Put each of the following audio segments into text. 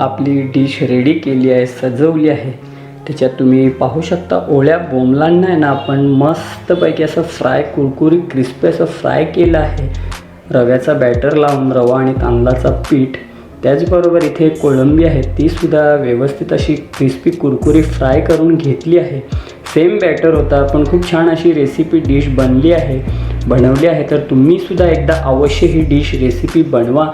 आपली dish ready केली आहे सजवली आहे. त्याच्यात तुम्ही पाहू शकता ओळ्या बोंबलांना आहे ना आपण मस्तपैकी असं फ्राय कुरकुरी क्रिस्पी असं फ्राय केलं आहे. रव्याचा बॅटर लावून रवा आणि तांदळाचा पीठ. त्याचबरोबर इथे एक कोळंबी आहे तीसुद्धा व्यवस्थित अशी क्रिस्पी कुरकुरी फ्राय करून घेतली आहे. सेम बॅटर होता पण खूप छान अशी रेसिपी डिश बनली आहे. बनवली आहे तर तुम्हीसुद्धा एकदा अवश्य ही डिश रेसिपी बनवा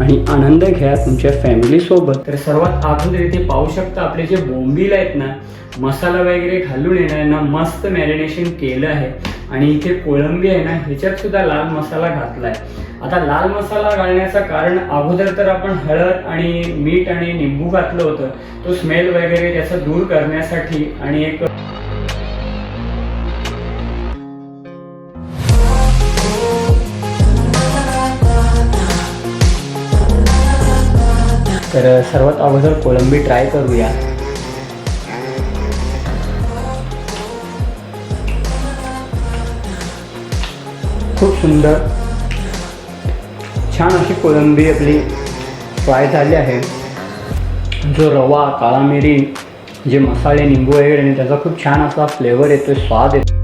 आणि आनंद घ्या तुमच्या फॅमिलीसोबत तर सर्वात अगोदर इथे पाहू शकता आपले जे बोंबील आहेत ना मसाला वगैरे घालून येणार ना मस्त मॅरिनेशन केलं आहे. आणि इथे कोळंबी आहे ना ह्याच्यात सुद्धा लाल मसाला घातला आहे आता लाल मसाला घालण्याचं कारण अगोदर तर आपण हळद आणि मीठ आणि निंबू घातलं होतं. तो स्मेल वगैरे त्याचा दूर करण्यासाठी आणि एक तर सर्वात अगोदर कोळंबी ट्राय करूया. खूप सुंदर. छान अशी कोळंबी आपली फ्राय झाली आहे. जो रवा काळा मिरी जे मसाले निंबू वगैरे आणि त्याचा खूप छान असा फ्लेवर येतो स्वाद येतो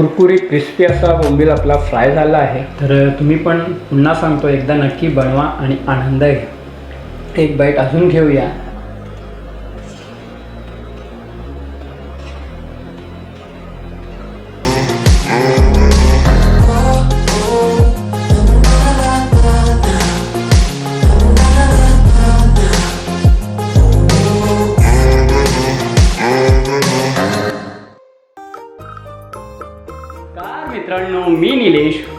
कुरकुरी क्रिस्पी असा बोंबील आपला फ्राय झाला आहे. तर तुम्ही पण पुन्हा सांगतो एकदा नक्की बनवा आणि आनंद घ्या. एक बाईट अजून घेऊया.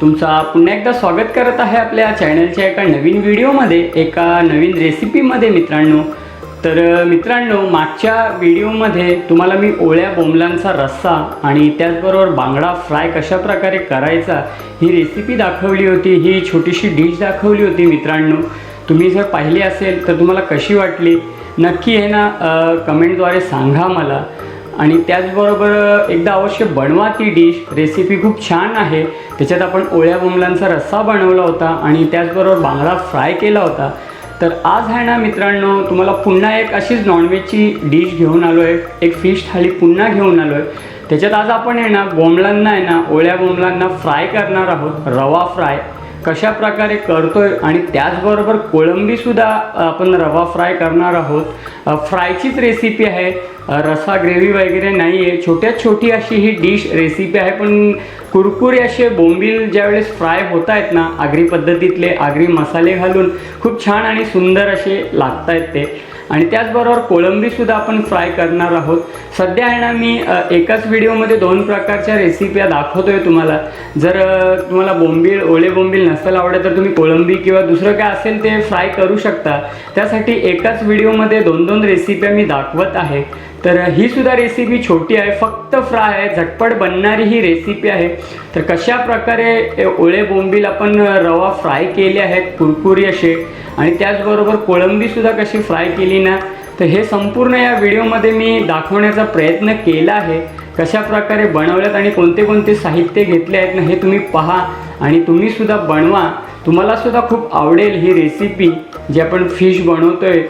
तुमचा पुन्हा एकदा स्वागत करत आहे आपल्या चॅनलच्या एका नवीन व्हिडिओमध्ये एका नवीन रेसिपीमध्ये मित्रांनो. तर मित्रांनो मागच्या व्हिडिओमध्ये तुम्हाला मी ओळ्या बोंबलांचा रस्सा आणि त्याचबरोबर बांगडा फ्राय कशा प्रकारे करायचा ही रेसिपी दाखवली होती ही छोटीशी डिश दाखवली होती मित्रांनो. तुम्ही जर पाहिली असेल तर तुम्हाला कशी वाटली नक्की हे ना कमेंटद्वारे सांगा मला. आणि त्याचबरोबर एकदा अवश्य बनवा ती डिश. रेसिपी खूप छान आहे. त्याच्यात आपण ओळ्या बोंबलांचा रस्सा बनवला होता आणि त्याचबरोबर बांगडा फ्राय केला होता. तर आज आहे ना मित्रांनो तुम्हाला पुन्हा एक अशीच नॉनव्हेजची डिश घेऊन आलो आहे एक फिश थाळी पुन्हा घेऊन आलो आहे त्याच्यात आज आपण आहे ना बोंबलांना आहे ना ओळ्या बोंबलांना फ्राय करणार आहोत. रवा फ्राय कशा प्रकारे करतोय आणि त्याचबरोबर कोळंबीसुद्धा आपण रवा फ्राय करणार आहोत. फ्रायचीच रेसिपी आहे. रसा ग्रेव्ही वगैरे नाही आहे छोट्यात छोटी अशी ही डिश रेसिपी आहे पण कुरकुरे असे बोंबील ज्यावेळेस फ्राय होत आहेत ना आगरी पद्धतीतले आगरी मसाले घालून खूप छान आणि सुंदर असे लागत आहेत ते. आणि त्याचबरोबर कोळंबीसुद्धा आपण फ्राय करणार आहोत. सध्या आहे ना मी एकाच व्हिडिओमध्ये दोन प्रकारच्या रेसिप्या दाखवतोय तुम्हाला. जर तुम्हाला बोंबील ओले बोंबील नसेल आवडत तर तुम्ही कोळंबी किंवा दुसरं काय असेल ते फ्राय करू शकता. त्यासाठी एकाच व्हिडिओमध्ये दोन दोन रेसिप्या मी दाखवत आहे. तर ही सुद्धा रेसिपी छोटी आहे फक्त फ्राय आहे झटपट बनणारी ही रेसिपी आहे. तर कशा प्रकारे ओळे बोंबील आपण रवा फ्राय केले आहेत कुरकुरी असे आणि त्याचबरोबर कोळंबीसुद्धा कशी फ्राय केली ना तर हे संपूर्ण या व्हिडिओमध्ये मी दाखवण्याचा प्रयत्न केला आहे. कशा प्रकारे बनवल्यात आणि कोणते कोणते साहित्य घेतले आहेत ना हे तुम्ही पहा आणि तुम्हीसुद्धा बनवा. तुम्हालासुद्धा खूप आवडेल ही रेसिपी जी आपण फिश बनवतोय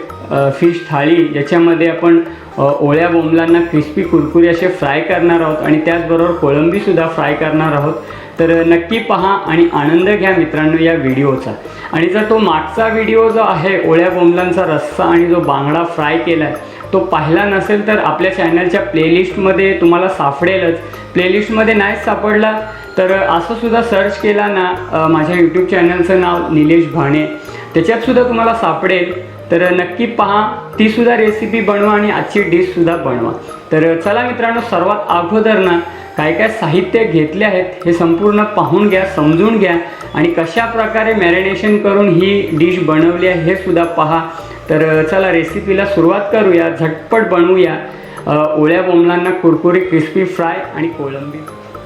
फिश थाळी ज्याच्यामध्ये आपण ओळ्या बोंबलांना क्रिस्पी कुरकुरी असे फ्राय करणार आहोत आणि त्याचबरोबर कोळंबीसुद्धा फ्राय करणार आहोत. तर नक्की पहा आणि आनंद घ्या मित्रांनो या व्हिडिओचा. आणि जर तो मागचा व्हिडिओ जो आहे ओळ्या बोंबलांचा रस्सा आणि जो बांगडा फ्राय केला आहे तो पाहिला नसेल तर आपल्या चॅनलच्या प्लेलिस्टमध्ये तुम्हाला सापडेलच. प्लेलिस्टमध्ये नाहीच सापडला तर असं सुद्धा सर्च केला ना माझ्या यूट्यूब चॅनलचं नाव निलेश भाणे. त्याच्यातसुद्धा तुम्हाला सापडेल. तर नक्की पहा तीसुद्धा रेसिपी बनवा आणि आजची डिशसुद्धा बनवा. तर चला मित्रांनो सर्वात अगोदर ना काय काय साहित्य घेतले आहेत हे संपूर्ण पाहून घ्या समजून घ्या आणि कशा प्रकारे मॅरिनेशन करून ही डिश बनवली आहे हे सुद्धा पहा. तर चला रेसिपीला सुरुवात करूया झटपट बनवूया. ओळ्या बोंबलांना कुरकुरी क्रिस्पी फ्राय आणि कोळंबी.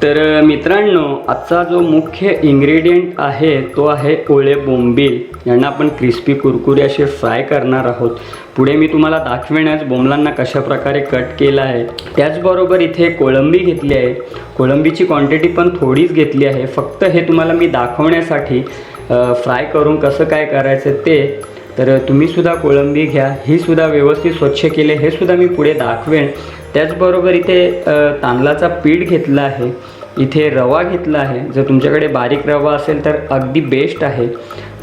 तर मित्रांनो आजचा जो मुख्य इंग्रेडियंट आहे तो आहे ओळे बोंबील. यांना आपण क्रिस्पी कुरकुरे असे फ्राय करणार आहोत. पुढे मी तुम्हाला दाखवेनच बोमलांना कशा प्रकारे कट केलं आहे. त्याचबरोबर इथे कोळंबी घेतली आहे. कोळंबीची क्वांटिटी पण थोडीच घेतली आहे. फक्त हे तुम्हाला मी दाखवण्यासाठी फ्राय करून कसं काय करायचं ते तर तुम्हीसुद्धा कोळंबी घ्या. ही सुद्धा व्यवस्थित स्वच्छ केले. हे सुद्धा मी पुढे दाखवेन. त्याचबरोबर इथे तांदळाचा पीठ घेतला आहे. इथे रवा घेतला आहे. जर तुमच्याकडे बारीक रवा असेल तर अगदी बेस्ट आहे.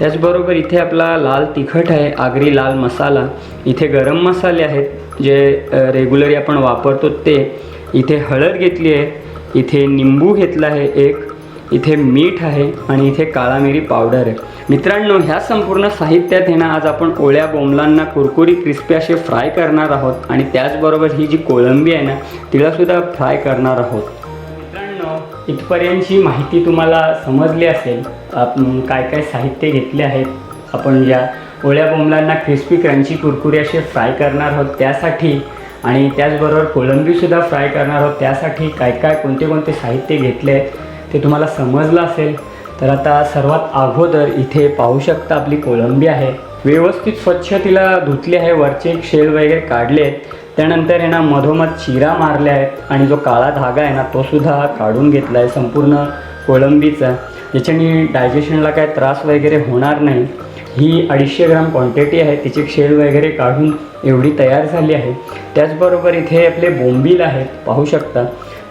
त्याचबरोबर इथे आपला लाल तिखट आहे आगरी लाल मसाला. इथे गरम मसाले आहेत जे रेग्युलरी आपण वापरतो ते. इथे हळद घेतली आहे इथे निंबू घेतला आहे एक. इथे मीठ आहे आणि इथे काळा मिरी पावडर आहे. मित्रांनो ह्या संपूर्ण साहित्यात आहे ना आज आपण ओळ्या बोंबलांना कुरकुरी क्रिस्पी असे फ्राय करणार आहोत. आणि त्याचबरोबर ही जी कोळंबी आहे ना तिलासुद्धा फ्राय करणार आहोत. मित्रांनो इथपर्यंतची माहिती तुम्हाला समजली असेल आपण काय काय साहित्य घेतले आहेत आपण ज्या ओळ्या बोंबलांना क्रिस्पी क्रंची कुरकुरी असे फ्राय करणार आहोत त्यासाठी आणि त्याचबरोबर कोळंबीसुद्धा फ्राय करणार आहोत त्यासाठी काय काय कोणते कोणते साहित्य घेतले आहेत ते तुम्हाला समजलं असेल. तर आता सर्वात अगोदर इथे पाहू शकता आपली कोळंबी आहे. व्यवस्थित स्वच्छ तिला धुतली आहे वरचे एक शेल वगैरे काढले आहेत त्यानंतर आहे ना मधोमध चिरा मारल्या आहेत आणि जो काळा धागा आहे ना तो सुद्धा काढून घेतला आहे संपूर्ण कोळंबीचा. ज्याच्याने डायजेशनला काय त्रास वगैरे होणार नाही. ही अडीचशे ग्राम क्वांटिटी आहे. तिचे शेल वगैरे काढून एवढी तयार झाली आहे. त्याचबरोबर इथे आपले बोंबील आहेत. पाहू शकता.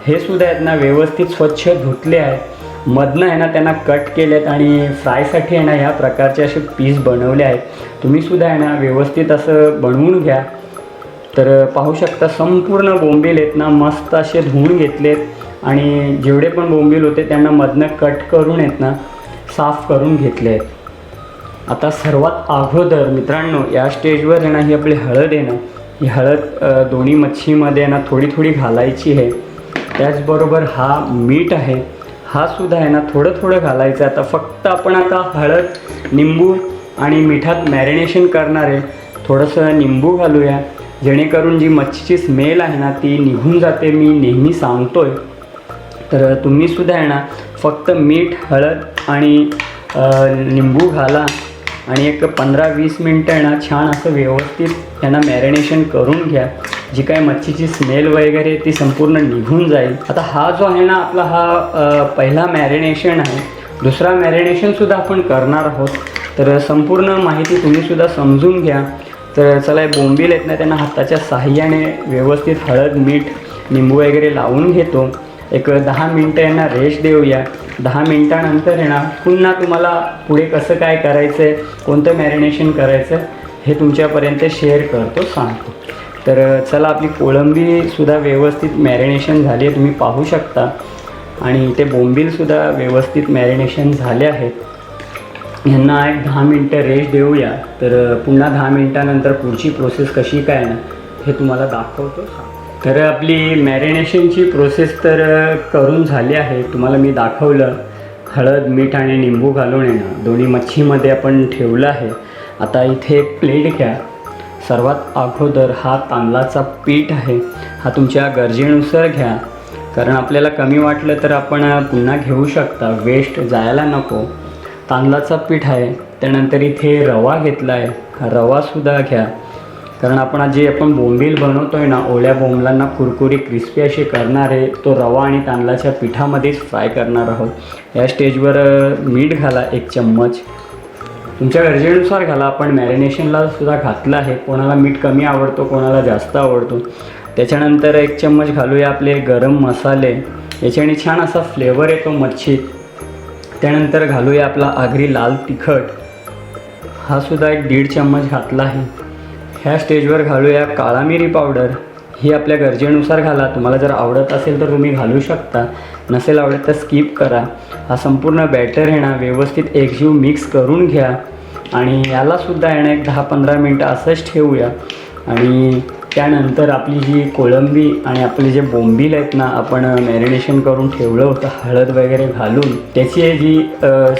हे सुद्धा आहेत ना व्यवस्थित स्वच्छ धुतले आहेत. मधनं आहे ना त्यांना कट केलेत आणि फ्रायसाठी आहे ना ह्या प्रकारचे असे पीस बनवले आहेत. तुम्हीसुद्धा आहे ना व्यवस्थित असं बनवून घ्या. तर पाहू शकता संपूर्ण बोंबील आहेत ना मस्त असे धुवून घेतलेत. आणि जेवढे पण बोंबील होते त्यांना मधनं कट करून आहेत ना साफ करून घेतले आहेत आता सर्वात अगोदर मित्रांनो या स्टेजवर आहे ना ही आपली हळद आहे ना ही हळद दोन्ही मच्छीमध्ये आहे ना थोडी थोडी घालायची आहे. त्याचबरोबर हा मीठ आहे हा सुद्धा आहे ना थोडं थोडं घालायचं. आता फक्त आपण आता हळद निंबू आणि मिठात मॅरिनेशन करणार आहे. थोडंसं निंबू घालूया. जेणेकरून जी मच्छीची स्मेल आहे ना ती निघून जाते. मी नेहमी सांगतोय. तर तुम्हीसुद्धा आहे ना फक्त मीठ हळद आणि लिंबू घाला आणि एक पंधरा वीस मिनटं आहे ना छान असं व्यवस्थित यांना मॅरिनेशन करून घ्या. जी काय मच्छीची स्मेल वगैरे ती संपूर्ण निघून जाईल. आता हा जो आहे ना आपला हा पहिला मॅरिनेशन आहे दुसरा मॅरिनेशनसुद्धा आपण करणार आहोत. तर संपूर्ण माहिती तुम्हीसुद्धा समजून घ्या. तर चला हे बोंबील आहेत ना त्यांना हाताच्या साह्याने व्यवस्थित हळद मीठ निंबू वगैरे लावून घेतो. एक दहा मिनटं यांना रेस्ट देऊया. दहा मिनटानंतर येणार पुन्हा तुम्हाला पुढे कसं काय करायचं आहे कोणतं मॅरिनेशन करायचं हे तुमच्यापर्यंत शेअर करतो सांगतो. तर चला आपली कोळंबीसुद्धा व्यवस्थित मॅरिनेशन झाली आहे तुम्ही पाहू शकता. आणि ते बोंबीलसुद्धा व्यवस्थित मॅरिनेशन झाले आहेत. यांना एक दहा मिनटं रेस्ट देऊया. तर पुन्हा दहा मिनटानंतर पुढची प्रोसेस कशी काय ना हे तुम्हाला दाखवतो. तर आपली मॅरिनेशनची प्रोसेस तर करून झाली आहे. तुम्हाला मी दाखवलं. हळद मीठ आणि निंबू घालून येणं दोन्ही मच्छीमध्ये आपण ठेवलं आहे. आता इथे एक प्लेट घ्या. सर्वात अगोदर हा तांदळाचा पीठ आहे. हा तुमच्या गरजेनुसार घ्या. कारण आपल्याला कमी वाटलं तर आपण पुन्हा घेऊ शकता. वेस्ट जायला नको. तांदळाचा पीठ आहे त्यानंतर इथे रवा घेतला आहे रवासुद्धा घ्या. कारण आपण जे आपण बोंबील बनवतो आहे ना ओल्या बोंबलांना कुरकुरी क्रिस्पी अशी करणार आहे तो रवा आणि तांदळाच्या पिठामध्येच फ्राय करणार आहोत. या स्टेजवर मीठ घाला एक चम्मच. तुमच्या गरजेनुसार घाला. आपण मॅरिनेशनला सुद्धा घातलं आहे. कोणाला मीठ कमी आवडतो कोणाला जास्त आवडतो. त्याच्यानंतर एक चम्मच घालूया आपले गरम मसाले. याच्याने छान असा फ्लेवर येतो मच्छीत. त्यानंतर घालूया आपला आगरी लाल तिखट. हा सुद्धा एक दीड चम्मच घातला आहे ह्या स्टेजवर घालूया काळा मिरी पावडर. ही आपल्या गरजेनुसार घाला. तुम्हाला जर आवडत असेल तर तुम्ही घालू शकता. नसेल आवडत तर स्किप करा. हा संपूर्ण बॅटर आहे ना व्यवस्थित एकजीव मिक्स करून घ्या. आणि यालासुद्धा येणं एक दहा पंधरा मिनटं असंच ठेवूया. आणि त्यानंतर आपली जी कोळंबी आणि आपले जे बोंबील आहेत ना आपण मॅरिनेशन करून ठेवलं होतं हळद वगैरे घालून त्याची जी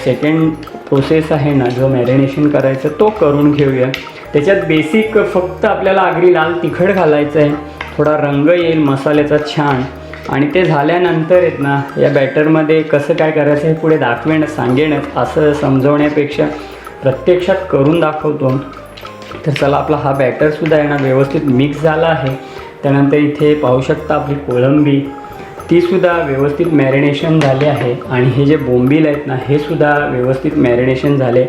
सेकंड प्रोसेस आहे ना जो मॅरिनेशन करायचं तो करून घेऊया. त्याच्यात बेसिक फक्त आपल्याला आगरी लाल तिखट घालायचं आहे थोडा रंग येईल मसाल्याचा छान. आणि ते झाल्यानंतर आहेत ना या बॅटरमध्ये कसं काय करायचं हे पुढे दाखवेन सांगेनच असं समजवण्यापेक्षा प्रत्यक्षात करून दाखवतो. तर चला आपला हा बॅटरसुद्धा आहे ना व्यवस्थित मिक्स झाला आहे. त्यानंतर इथे पाहू शकता आपली कोळंबी. तीसुद्धा व्यवस्थित मॅरिनेशन झाले आहे. आणि हे जे बोंबील आहेत ना हे सुद्धा व्यवस्थित मॅरिनेशन झाले.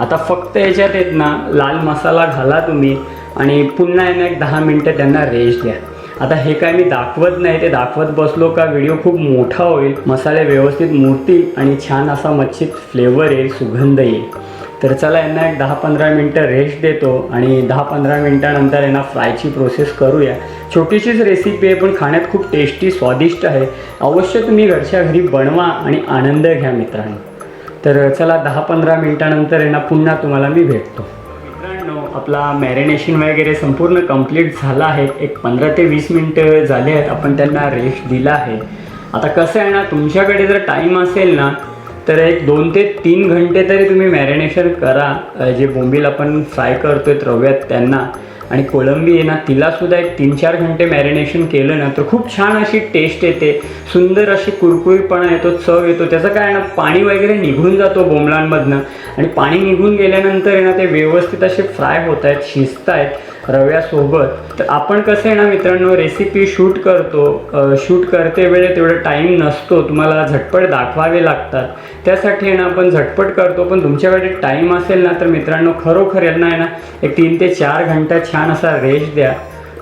आता फक्त याच्यात आहेत ना लाल मसाला घाला तुम्ही आणि पुन्हा यांना एक दहा मिनटं त्यांना रेस्ट द्या. आता हे काय मी दाखवत नाही ते दाखवत बसलो का व्हिडिओ खूप मोठा होईल. मसाले व्यवस्थित मुरतील आणि छान असा मच्छीत फ्लेवर येईल सुगंध येईल. तर चला यांना एक दहा पंधरा मिनटं रेस्ट देतो आणि दहा पंधरा मिनटानंतर यांना फ्रायची प्रोसेस करूया. छोटीशीच रेसिपी आहे पण खाण्यात खूप टेस्टी स्वादिष्ट आहे. अवश्य तुम्ही घरच्या घरी बनवा आणि आनंद घ्या मित्रांनो. तर चला दहा पंधरा मिनटानंतर यांना पुन्हा तुम्हाला मी भेटतो. मित्रांनो आपला मॅरिनेशन वगैरे संपूर्ण कंप्लीट झाला आहे. एक पंधरा ते वीस मिनटं झाले आहेत आपण त्यांना रेस्ट दिला आहे. आता कसं आहे ना तुमच्याकडे जर टाईम असेल ना तर एक दोन ते तीन घंटे तरी तुम्ही मॅरिनेशन करा. जे बोंबील आपण फ्राय करतो आहे रव्यात त्यांना. आणि कोळंबी आहे ना तिलासुद्धा एक तीन चार घंटे मॅरिनेशन केलं ना तर खूप छान अशी टेस्ट येते. सुंदर अशी कुरकुरीपणा येतो चव येतो. त्याचं काय आहे ना पाणी वगैरे निघून जातो बोंबलांमधनं. आणि पाणी निघून गेल्यानंतर आहे ना ते व्यवस्थित असे फ्राय होत आहेत शिजत आहेत रव्यासोबत. तर आपण कसं आहे ना मित्रांनो रेसिपी शूट करतो शूट करते वेळे तेवढं टाईम नसतो. तुम्हाला झटपट दाखवावे लागतात. त्यासाठी आहे ना आपण झटपट करतो पण तुमच्याकडे टाईम असेल ना तर मित्रांनो खरोखर यांना आहे ना एक तीन ते चार घंटा छान असा रेस्ट द्या.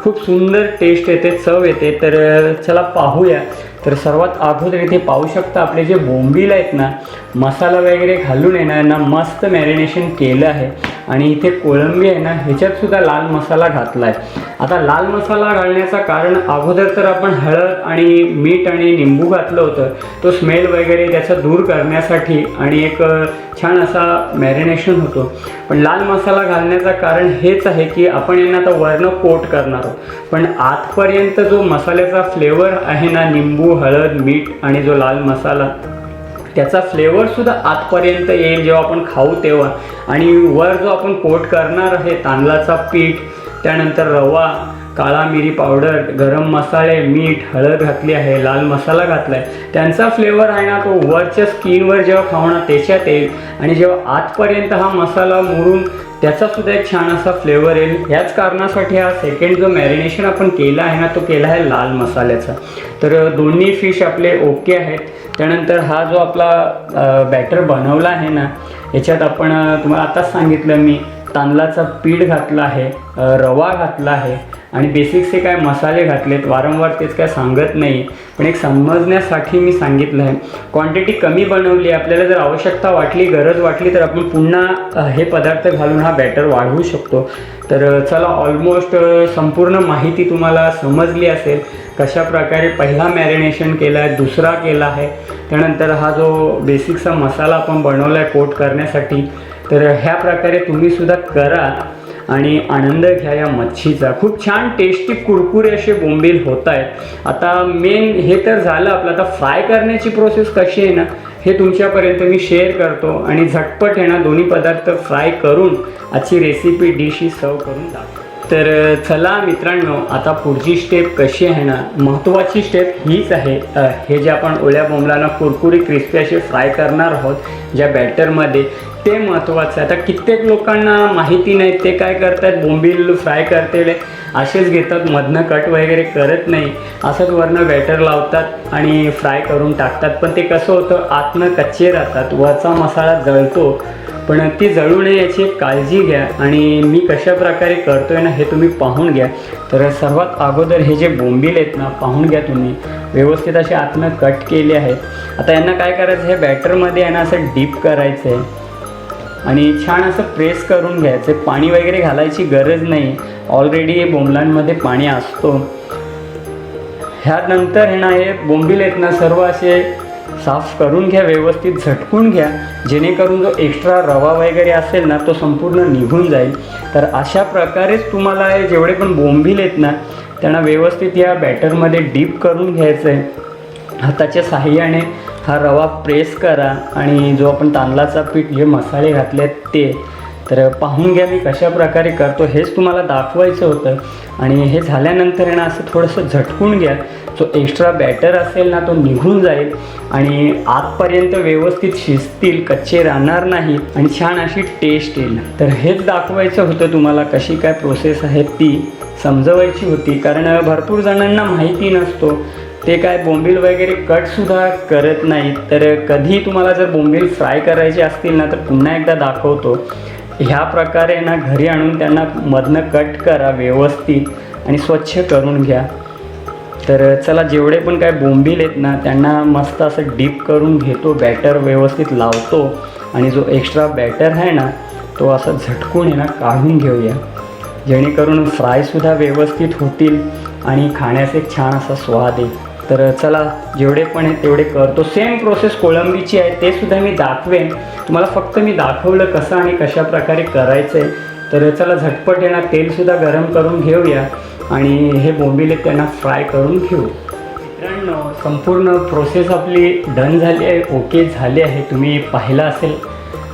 खूप सुंदर टेस्ट येते चव येते. तर चला पाहूया. तर सर्वात अगोदर इथे पाहू शकता आपले जे बोंबील आहेत ना मसाला वगैरे घालून येणार ना मस्त मॅरिनेशन केलं आहे. आणि इथे कोळंबी आहे ना ह्याच्यात सुद्धा लाल मसाला घातला आहे आता लाल मसाला घालण्याचं कारण अगोदर तर आपण हळद आणि मीठ आणि निंबू घातलं होतं. तो स्मेल वगैरे त्याचा दूर करण्यासाठी आणि एक छान असा मॅरिनेशन होतो. पण लाल मसाला घालण्याचं कारण हेच आहे की आपण यांना आता वर्ण कोट करणार आहोत. पण आतपर्यंत जो मसाल्याचा फ्लेवर आहे ना निंबू हळद मीठ आणि जो लाल मसाला त्याचा फ्लेवरसुद्धा आतपर्यंत येईल जेव्हा आपण खाऊ तेव्हा. आणि वर जो आपण कोट करणार आहे तांदळाचा पीठ त्यानंतर रवा काळा मिरी पावडर गरम मसाले मीठ हळद घातली आहे लाल मसाला घातला आहे त्यांचा फ्लेवर आहे ना तो वरच्या स्किनवर जेव्हा खावणार त्याच्यात येईल. आणि जेव्हा आतपर्यंत हा मसाला मुरून त्याचा सुद्धा एक छान असा फ्लेवर येईल. ह्याच कारणासाठी हा सेकंड जो मॅरिनेशन आपण केला आहे ना तो केला आहे लाल मसाल्याचा. तर दोन्ही फिश आपले ओके आहेत. त्यानंतर हा जो आपला बॅटर बनवला आहे ना याच्यात आपण तुम्हाला आताच सांगितलं मी तांदळाचा पीठ घातला आहे रवा घातला आहे आणि बेसिकचे काय मसाले घातलेत वारंवार तेच काय सांगत नाही. पण एक समजण्यासाठी मी सांगितलं आहे क्वांटिटी कमी बनवली आहे आपल्याला जर आवश्यकता वाटली गरज वाटली तर आपण पुन्हा हे पदार्थ घालून हा बॅटर वाढवू शकतो. तर चला ऑलमोस्ट संपूर्ण माहिती तुम्हाला समजली असेल. कशा प्रकारे पहिला मॅरिनेशन केला आहे दुसरा केला आहे त्यानंतर हा जो बेसिकचा मसाला आपण बनवला आहे कोट करण्यासाठी तर ह्या प्रकारे तुम्हीसुद्धा करा. आणि आनंद घ्या या मच्छीचा. खूप छान टेस्टी कुरकुरे असे बोंबील होत आहेत आता मेन हे तर झालं आपलं. आता फ्राय करण्याची प्रोसेस कशी आहे ना हे तुमच्यापर्यंत मी शेअर करतो आणि झटपट आहे ना दोन्ही पदार्थ फ्राय करून आजची रेसिपी डिश ही सर्व करून दाखवतो. तर चला मित्रांनो आता पुढची स्टेप कशी आहे ना महत्त्वाची स्टेप हीच आहे. हे जे आपण ओल्या बोंबलांना कुरकुरी क्रिस्पी असे फ्राय करणार आहोत ज्या बॅटरमध्ये ते महत्त्वाचं आहे. आता कित्येक लोकांना माहिती नाही ते काय करतात? बोंबील फ्राय करते असेच घेतात मधनं कट वगैरे करत नाही. असंच वरनं बॅटर लावतात आणि फ्राय करून टाकतात. पण ते कसं होतं? आतनं कच्चे राहतात. वरचा मसाला जळतो. पण ती जळू नये याची एक काळजी घ्या आणि मी कशा प्रकारे करतोय ना हे तुम्ही पाहून घ्या. तर सर्वात अगोदर हे जे बोंबील आहेत ना पाहून घ्या तुम्ही. व्यवस्थित असे आतनं कट केले आहेत. आता यांना काय करायचं? हे बॅटरमध्ये आहे ना असं डीप करायचं आहे आणि छान असं प्रेस करून घ्यायचं. पाणी वगैरे घालायची गरज नाही. ऑलरेडी बोंबलांमध्ये पाणी असतो. ह्यानंतर हे ना हे बोंबील आहेत ना सर्व असे साफ करून घ्या व्यवस्थित झटकून घ्या. जेणेकरून जो एक्स्ट्रा रवा वगैरे असेल ना तो संपूर्ण निघून जाईल. तर अशा प्रकारेच तुम्हाला हे जेवढे पण बोंबील आहेत ना त्यांना व्यवस्थित या बॅटरमध्ये डीप करून घ्यायचं आहे हाताच्या साह्याने हा रवा प्रेस करा आणि जो आपण तांदळाचा पीठ जे मसाले घातले ते तर पाहून घ्या मी कशा प्रकारे करतो. हेच तुम्हाला दाखवायचं होतं. आणि हे झाल्यानंतर ना असं थोडंसं झटकून घ्या. जो एक्स्ट्रा बॅटर असेल ना तो निघून जाईल. आणि आतपर्यंत व्यवस्थित शिजतील कच्चे राहणार नाहीत आणि छान अशी टेस्ट येईल. तर हेच दाखवायचं होतं तुम्हाला कशी काय प्रोसेस आहे ती समजवायची होती. कारण भरपूर जणांना माहिती नसतो. ते काय बोंबील वगैरे कटसुद्धा करत नाहीत. तर कधी तुम्हाला जर बोंबील फ्राय करायचे असतील ना तर पुन्हा एकदा दाखवतो. ह्या प्रकारे ना घरी आणून त्यांना मधनं कट करा व्यवस्थित आणि स्वच्छ करून घ्या. तर चला जेवढे पण काय बोंबील आहेत ना त्यांना मस्त असं डीप करून घेतो बॅटर व्यवस्थित लावतो. आणि जो एक्स्ट्रा बॅटर आहे ना तो असा झटकून आहे ना काढून घेऊया. जेणेकरून फ्रायसुद्धा व्यवस्थित होतील आणि खाण्यास एक छान असा स्वाद येईल. तर चला जेवढे पण आहे तेवढे करतो. सेम प्रोसेस कोळंबीची आहे ते सुद्धा मी दाखवेन. तुम्हाला फक्त मी दाखवलं कसं आणि कशा प्रकारे करायचं आहे तर चला झटपट येणार तेलसुद्धा गरम करून घेऊया. आणि हे बोंबिले त्यांना फ्राय करून घेऊ. मित्रांनो संपूर्ण प्रोसेस आपली डन झाली आहे ओके झाली आहे. तुम्ही पाहिला असेल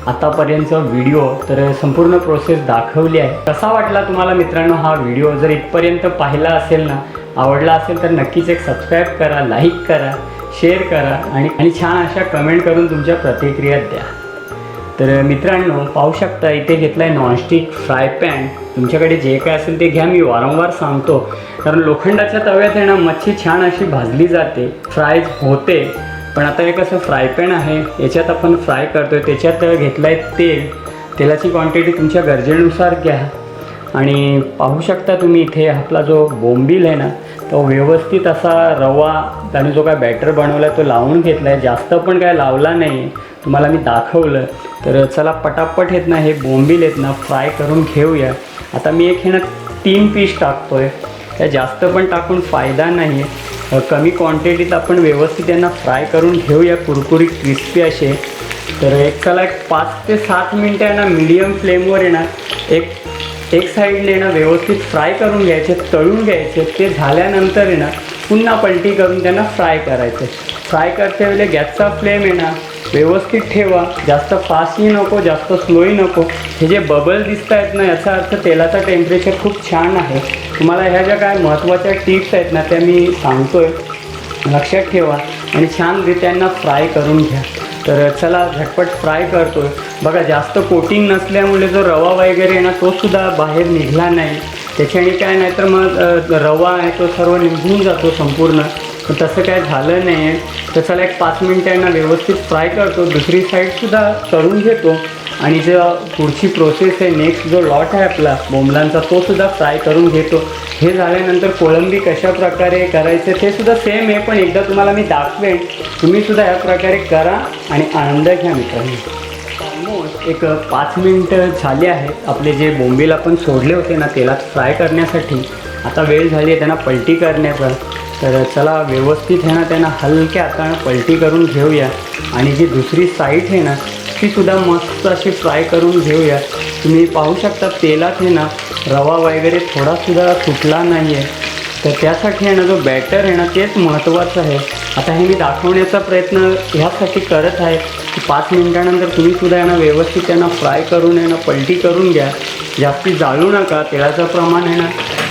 आतापर्यंतचा व्हिडिओ तर संपूर्ण प्रोसेस दाखवली आहे. कसा वाटला तुम्हाला मित्रांनो हा व्हिडिओ? जर इथपर्यंत पाहिला असेल ना आवडला असेल तर नक्कीच एक सबस्क्राईब करा लाईक करा शेअर करा आणि आणि छान अशा कमेंट करून तुमच्या प्रतिक्रिया द्या. तर मित्रांनो पाहू शकता इथे घेतला आहे नॉनस्टिक फ्राय पॅन तुमच्याकडे जे काय असेल ते घ्या. मी वारंवार सांगतो. कारण लोखंडाच्या तव्यात आहे ना मच्छी छान अशी भाजली जाते. फ्राय होते. पण आता हे कसं फ्राय पॅन आहे. याच्यात आपण फ्राय करतो आहे त्याच्यात घेतलं आहे तेल. तेलाची क्वांटिटी तुमच्या गरजेनुसार घ्या. आणि पाहू शकता तुम्ही इथे आपला जो बोंबील आहे ना तो व्यवस्थित असा रवा त्याने जो काय बॅटर बनवला आहे तो लावून घेतला आहे जास्त पण काय लावला नाही आहे तुम्हाला मी दाखवलं. तर चला पटापट येत ना हे बोंबील आहेत ना फ्राय करून घेऊया. आता मी एक हे ना तीन पीस टाकतो आहे त्या जास्त पण टाकून फायदा नाही आहे कमी क्वांटिटीत आपण व्यवस्थित यांना फ्राय करून घेऊया. कुरकुरीत क्रिस्पी असे. तर एकाला एक पाच ते सात मिनटं आहे ना मीडियम फ्लेमवर येणार एक एक साईडने ना व्यवस्थित फ्राय करून घ्यायचे तळून घ्यायचे. ते झाल्यानंतर आहे ना पुन्हा पलटी करून त्यांना फ्राय करायचे. फ्राय करते वेळेला गॅसचा फ्लेम आहे ना व्यवस्थित ठेवा. जास्त फास्टही नको जास्त स्लोही नको. हे जे बबल दिसत आहेत ना याचा अर्थ तेलाचा टेम्परेचर खूप छान आहे. तुम्हाला ह्या ज्या काय महत्त्वाच्या टिप्स आहेत ना त्या मी सांगतो आहे लक्षात ठेवा आणि छान रित्यांना फ्राय करून घ्या. तर चला झटपट फ्राय करतो बघा जास्त कोटिंग नसल्यामुळे जो रवा वगैरे आहे ना तोसुद्धा बाहेर निघला नाही. त्याच्याने काय नाही तर मग रवा आहे तो सर्व निघून जातो संपूर्ण. पण तसं काय झालं नाही. आहे तर चला एक पाच मिनटांना व्यवस्थित फ्राय करतो. दुसरी साईडसुद्धा करून घेतो. आणि जे पुढची प्रोसेस आहे नेक्स्ट जो लॉट आहे आपला बोंबलांचा तो सुद्धा फ्राय करून घेतो. हे झाल्यानंतर कोळंबी कशा प्रकारे करायचं ते सुद्धा सेम आहे. पण एकदा तुम्हाला मी दाखवेन. तुम्ही सुद्धा या प्रकारे करा आणि आनंद घ्या मित्रांनो. एक पाच मिनटं झाले आहेत. आपले जे बोंबील आपण सोडले होते ना तेलात फ्राय करण्यासाठी. आता वेळ झाली आहे त्यांना पलटी करण्याचा. तर चला व्यवस्थित आहे ना त्यांना हलक्या हातानं पलटी करून घेऊया. आणि जी दुसरी साईड आहे ना ती सुद्धा मस्त अशी फ्राय करून घेऊया. तुम्ही पाहू शकता तेलात आहे ना रवा वगैरे थोडासुद्धा सुटला नाही आहे तर त्यासाठी आहे ना जो बॅटर आहे ना तेच महत्त्वाचं आहे. आता हे मी दाखवण्याचा प्रयत्न ह्यासाठी करत आहे की पाच मिनटानंतर तुम्ही सुद्धा ना व्यवस्थित त्यांना फ्राय करून आहे ना पलटी करून घ्या. जास्ती जाळू नका. तेलाचं प्रमाण आहे ना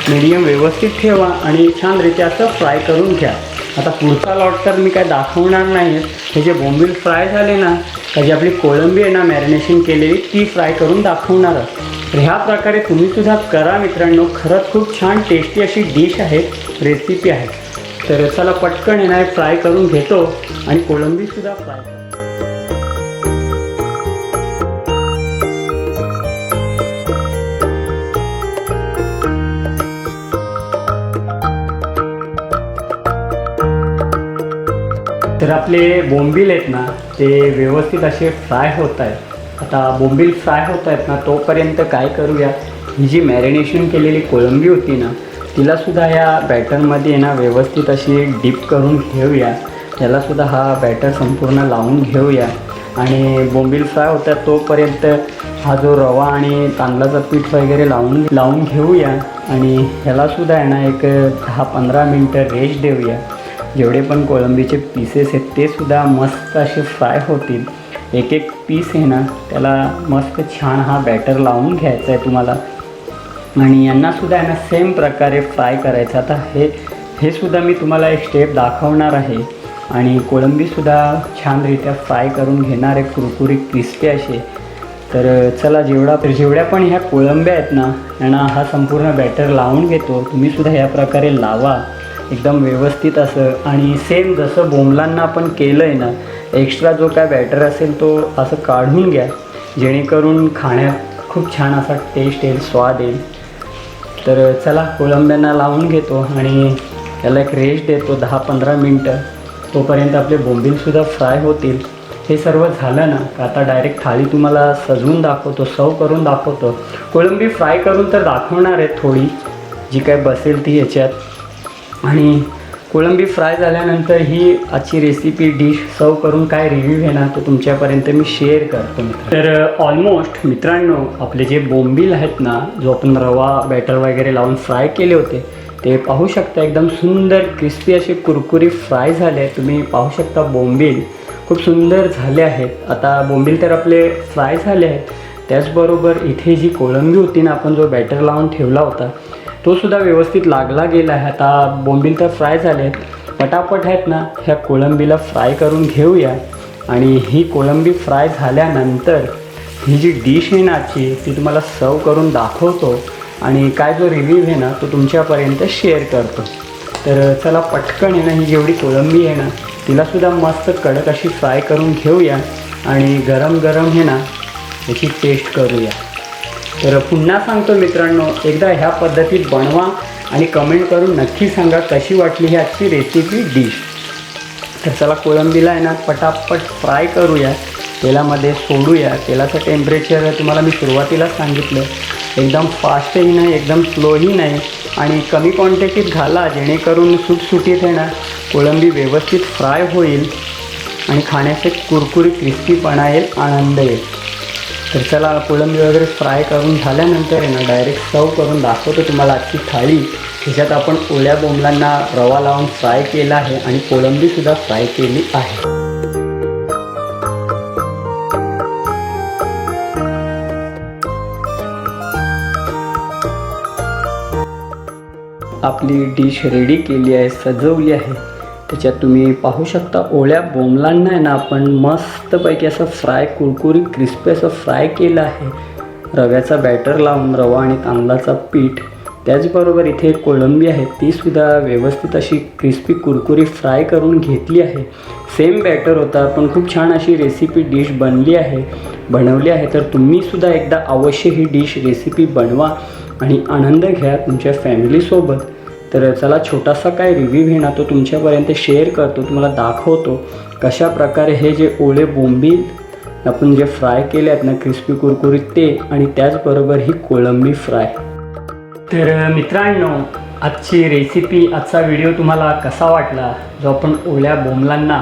मीडियम व्यवस्थित ठेवा आणि छानरित्या असं फ्राय करून घ्या. आता पुढचा लॉट तर मी काय दाखवणार नाही हे जे बोंबील फ्राय झाले ना त्याची आपली कोळंबी आहे ना मॅरिनेशन केलेली ती फ्राय करून दाखवणार तर ह्या प्रकारे तुम्ही सुद्धा करा मित्रांनो. खरंच खूप छान टेस्टी अशी डिश आहे रेसिपी आहे. तर रसाला पटकन येणार फ्राय करून घेतो आणि कोळंबीसुद्धा फ्राय तर आपले बोंबील आहेत ना ते व्यवस्थित असे फ्राय होत आहेत. आता बोंबील फ्राय होत आहेत ना तोपर्यंत काय करूया? ही जी मॅरिनेशन केलेली कोळंबी होती ना तिलासुद्धा या बॅटरमध्ये ना व्यवस्थित अशी डीप करून घेऊया त्यालासुद्धा हा बॅटर संपूर्ण लावून घेऊया. आणि बोंबील फ्राय होतात तोपर्यंत हा जो रवा आणि तांदळाचं पीठ वगैरे लावून लावून घेऊया. आणि ह्यालासुद्धा आहे ना एक दहा पंधरा मिनटं रेस्ट देऊया. जेवढे पण कोळंबीचे पीसेस आहेत ते सुद्धा मस्त असे फ्राय होतील. एक एक पीस आहे ना त्याला मस्त छान हा बॅटर लावून घ्यायचा आहे तुम्हाला. आणि यांनासुद्धा यांना सेम प्रकारे फ्राय करायचं. आता हे हे सुद्धा मी तुम्हाला एक स्टेप दाखवणार आहे. आणि कोळंबीसुद्धा छानरित्या फ्राय करून घेणार आहे कुरकुरीत क्रिस्पी असे तर चला जेवढा तर जेवढ्या पण ह्या कोळंब्या आहेत ना यांना हा संपूर्ण बॅटर लावून घेतो. तुम्हीसुद्धा ह्या प्रकारे लावा. एकदम व्यवस्थित असं. आणि सेम जसं बोंबलांना आपण केलं आहे ना एक्स्ट्रा जो काय बॅटर असेल तो असं काढून घ्या. जेणेकरून खाण्यात खूप छान असा टेस्ट येईल स्वाद येईल. तर चला कोळंब्यांना लावून घेतो आणि त्याला एक रेस्ट देतो दहा पंधरा मिनटं. तोपर्यंत आपले बोंबीलसुद्धा फ्राय होतील. हे सर्व झालं ना का आता डायरेक्ट थाळी तुम्हाला सजवून दाखवतो सर्व करून दाखवतो. कोळंबी फ्राय करून तर दाखवणार आहे थोडी. जी काय बसेल ती ह्याच्यात आणि कोळंबी फ्राय झाल्यानंतर ही आजची रेसिपी डिश सर्व करून काय रिव्ह्यू आहे ना तो तुमच्यापर्यंत मी शेअर करतो तर ऑलमोस्ट मित्रांनो आपले जे बोंबील आहेत ना जो आपण रवा बॅटर वगैरे लावून फ्राय केले होते ते पाहू शकता एकदम सुंदर क्रिस्पी असे कुरकुरी फ्राय झाले तुम्ही पाहू शकता बोंबील खूप सुंदर झाले आहेत. आता बोंबील तर आपले फ्राय झाले आहेत. त्याचबरोबर इथे जी कोळंबी होती ना आपण जो बॅटर लावून ठेवला होता तो सुद्धा व्यवस्थित लागला गेला आहे. आता बोंबील तर फ्राय झाले आहेत पटापट आहेत ना ह्या कोळंबीला फ्राय करून घेऊया. आणि ही कोळंबी फ्राय झाल्यानंतर ही जी डिश आहे ना आजची ती तुम्हाला सर्व करून दाखवतो. आणि काय जो रिव्ह्यू आहे ना तो तुमच्यापर्यंत शेअर करतो. तर चला पटकन आहे ना ही जेवढी कोळंबी आहे ना तिलासुद्धा मस्त कडक अशी फ्राय करून घेऊया. आणि गरम गरम हे ना याची टेस्ट करूया. तर पुन्हा सांगतो मित्रांनो एकदा ह्या पद्धतीत बनवा आणि कमेंट करून नक्की सांगा कशी वाटली ही आजची रेसिपी डिश तर चला कोळंबीला आहे ना पटापट फ्राय करूया. तेलामध्ये सोडूया. तेलाचं टेम्परेचर तुम्हाला मी सुरुवातीला सांगितलं. एकदम फास्टही नाही एकदम स्लोही नाही. आणि कमी क्वांटिटीत घाला जेणेकरून सुटसुटीत आहे ना कोळंबी व्यवस्थित फ्राय होईल आणि खाण्याचे कुरकुरी क्रिस्पीपणा येईल आनंद येईल. तर चला कोळंबी वगैरे फ्राय करून झाल्यानंतर आहे ना डायरेक्ट सर्व करून दाखवतो तुम्हाला आजची थाळी. ह्याच्यात आपण ओल्या बोंबलांना रवा लावून फ्राय केला आहे आणि कोळंबीसुद्धा फ्राय केली आहे. आपली डिश रेडी केली आहे सजवली आहे. त्याच्यात तुम्ही पाहू शकता ओळ्या बोंबलांना आहे ना आपण मस्तपैकी असं फ्राय कुरकुरी क्रिस्पी असं फ्राय केलं आहे. रव्याचा बॅटर लावून रवा आणि तांदळाचा पीठ. त्याचबरोबर इथे एक कोळंबी आहे तीसुद्धा व्यवस्थित अशी क्रिस्पी कुरकुरी फ्राय करून घेतली आहे. सेम बॅटर होता पण खूप छान अशी रेसिपी डिश बनली आहे. बनवली आहे तर तुम्हीसुद्धा एकदा अवश्य ही डिश रेसिपी बनवा आणि आनंद घ्या तुमच्या फॅमिलीसोबत तर चला छोटासा काय रिव्ह्यू आहे ना तो तुमच्यापर्यंत शेअर करतो तुम्हाला दाखवतो कशा प्रकारे हे जे ओले बोंबील आपण जे फ्राय केले आहेत ना क्रिस्पी कुरकुरीत ते आणि त्याचबरोबर ही कोळंबी फ्राय तर मित्रांनो आजची रेसिपी आजचा व्हिडिओ तुम्हाला कसा वाटला? जो आपण ओल्या बोंबलांना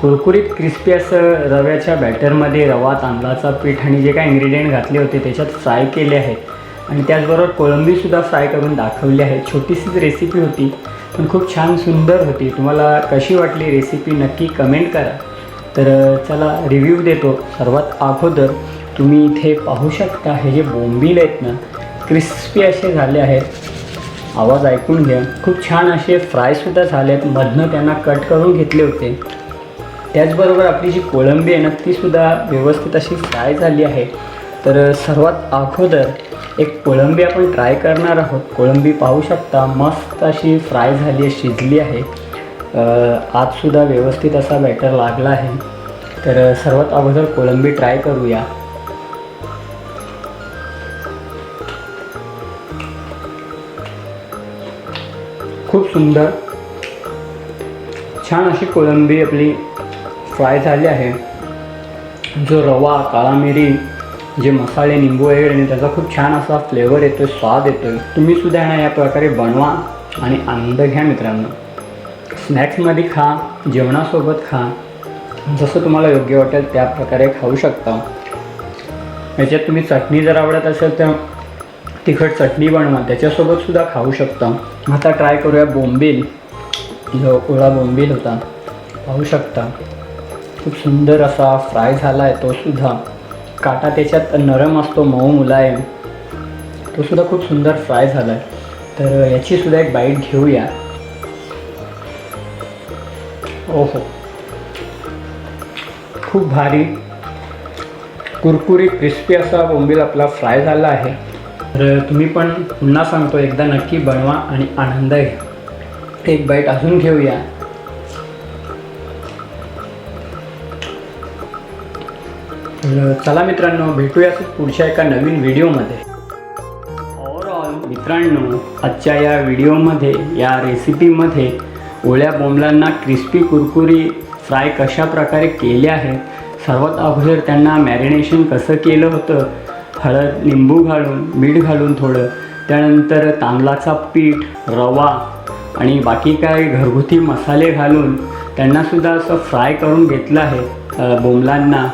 कुरकुरीत क्रिस्पी असं रव्याच्या बॅटरमध्ये रवा तांदळाचा पीठ आणि जे काय इन्ग्रेडियंट घातले होते त्याच्यात फ्राय केले आहेत. आणि त्याचबरोबर कोळंबीसुद्धा फ्राय करून दाखवली आहे. छोटीशीच रेसिपी होती पण खूप छान सुंदर होती. तुम्हाला कशी वाटली रेसिपी नक्की कमेंट करा. तर चला रिव्ह्यू देतो. सर्वात अगोदर तुम्ही इथे पाहू शकता हे जे बोंबील आहेत ना क्रिस्पी असे झाले आहेत. आवाज ऐकून घ्या. खूप छान असे फ्रायसुद्धा झाले आहेत मधनं त्यांना कट करून घेतले होते. त्याचबरोबर आपली जी कोळंबी आहे ना तीसुद्धा व्यवस्थित अशी फ्राय झाली आहे. तर सर्वात अगोदर एक कोळंबी आपण ट्राय करणार आहोत. कोळंबी पाहू शकता मस्त अशी फ्राय झाली आहे शिजली आहे. आजसुद्धा व्यवस्थित असा बॅटर लागला आहे. तर सर्वात अगोदर कोळंबी ट्राय करूया. खूप सुंदर छान अशी कोळंबी आपली फ्राय झाली आहे. जो रवा काळा मिरी जे मसाले निंबू वगैरे आणि त्याचा खूप छान असा फ्लेवर येतो आहे स्वाद येतो आहे तुम्ही सुद्धा ना या प्रकारे बनवा आणि आनंद घ्या मित्रांनो. स्नॅक्समध्ये खा जेवणासोबत खा जसं तुम्हाला योग्य वाटेल त्या प्रकारे खाऊ शकता. याच्यात तुम्ही चटणी जर आवडत असेल तर तिखट चटणी बनवा त्याच्यासोबत सुद्धा खाऊ शकता. आता ट्राय करूया बोंबील. जो ओळा बोंबील होता पाहू शकता. खूप सुंदर असा फ्राय झाला आहे तो सुद्धा. काटा त्याच्यात नरम असतो मऊ मुलायम तो सुद्धा खूप सुंदर फ्राय झाला आहे तर याची सुद्धा एक बाईट घेऊया. ओहो. खूप भारी. कुरकुरी क्रिस्पी असा बोंबील आपला फ्राय झाला आहे. तर तुम्ही पण पुन्हा सांगतो एकदा नक्की बनवा आणि आनंद घ्या. एक बाईट अजून घेऊया. चला मित्रांनो भेटूया पुढच्या एका नवीन व्हिडिओमध्ये. ओवरऑल मित्रांनो आजच्या या व्हिडिओमध्ये या रेसिपीमध्ये ओळ्या बोंबलांना क्रिस्पी कुरकुरी फ्राय कशा प्रकारे केले आहेत सर्वात अगोदर त्यांना मॅरिनेशन कसं केलं होतं हळद लिंबू घालून मीठ घालून थोडं त्यानंतर तांदळाचा पीठ रवा आणि बाकी काय घरगुती मसाले घालून त्यांनासुद्धा असं फ्राय करून घेतलं आहे बोंबलांना.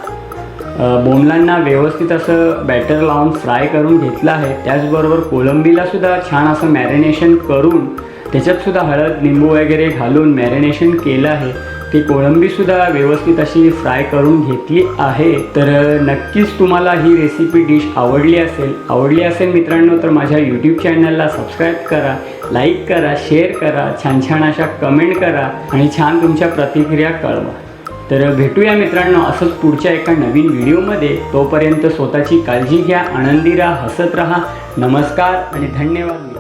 बोमलांना व्यवस्थित असं बॅटर लावून फ्राय करून घेतलं आहे. त्याचबरोबर कोलंबीलासुद्धा छान असं मॅरिनेशन करून त्याच्यातसुद्धा हळद लिंबू वगैरे घालून मॅरिनेशन केलं आहे. ती कोळंबीसुद्धा व्यवस्थित अशी फ्राय करून घेतली आहे. तर नक्कीच तुम्हाला ही रेसिपी डिश आवडली असेल आवडली असेल मित्रांनो तर माझ्या यूट्यूब चॅनलला सबस्क्राईब करा लाईक करा शेअर करा छान छान अशा कमेंट करा आणि छान तुमच्या प्रतिक्रिया कळवा. तर भेटूया मित्रांनो असंच पुढच्या एका नवीन व्हिडिओमध्ये. तोपर्यंत स्वतःची काळजी घ्या आनंदी राहा हसत राहा. नमस्कार आणि धन्यवाद